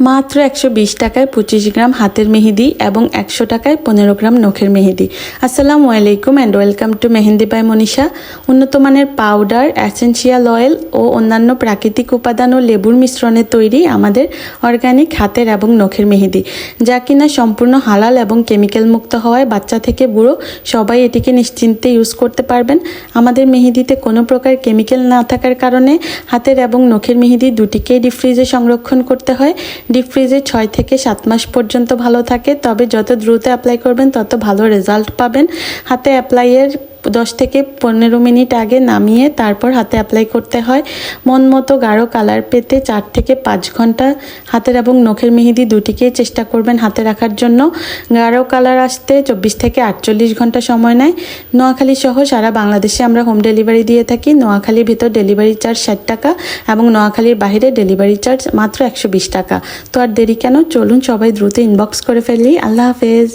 মাত্র একশো বিশ টাকায় পঁচিশ গ্রাম হাতের মেহেদি এবং একশো টাকায় পনেরো গ্রাম নখের মেহেদি। আসসালামু আলাইকুম and welcome to mehendi by Manisha. উন্নত মানের পাউডার অ্যাসেন্সিয়াল অয়েল ও অন্যান্য প্রাকৃতিক উপাদান ও লেবুর মিশ্রণে তৈরি আমাদের অর্গানিক হাতের এবং নখের মেহেদি। যা কিনা সম্পূর্ণ হালাল এবং কেমিক্যাল মুক্ত হওয়ায় বাচ্চা থেকে বুড়ো সবাই এটিকে নিশ্চিন্তে ইউজ করতে পারবেন। আমাদের মেহেদিতে কোনো প্রকার কেমিক্যাল না থাকার কারণে হাতের এবং নখের মেহেদি দুটিকেই ডিফ্রিজে সংরক্ষণ করতে হয়। ডিপ ফ্রিজে ছয় থেকে সাত মাস পর্যন্ত ভালো থাকে। তবে যত দ্রুত অ্যাপ্লাই করবেন, তত ভালো রেজাল্ট পাবেন। হাতে অ্যাপ্লাইয়ের দশ থেকে পনেরো মিনিট আগে নামিয়ে তারপর হাতে অ্যাপ্লাই করতে হয়। মন মতো গাঢ় কালার পেতে চার থেকে পাঁচ ঘণ্টা হাতের এবং নখের মেহেদি দুটিকেই চেষ্টা করবেন হাতে রাখার জন্য। গাঢ় কালার আসতে চব্বিশ থেকে আটচল্লিশ ঘণ্টা সময় নেয়। নোয়াখালী সহ সারা বাংলাদেশে আমরা হোম ডেলিভারি দিয়ে থাকি। নোয়াখালীর ভিতর ডেলিভারি চার্জ ষাট টাকা এবং নোয়াখালীর বাইরে ডেলিভারি চার্জ মাত্র একশো বিশ টাকা। তো আর দেরি কেন? চলুন সবাই দ্রুত ইনবক্স করে ফেলি। আল্লাহ হাফেজ।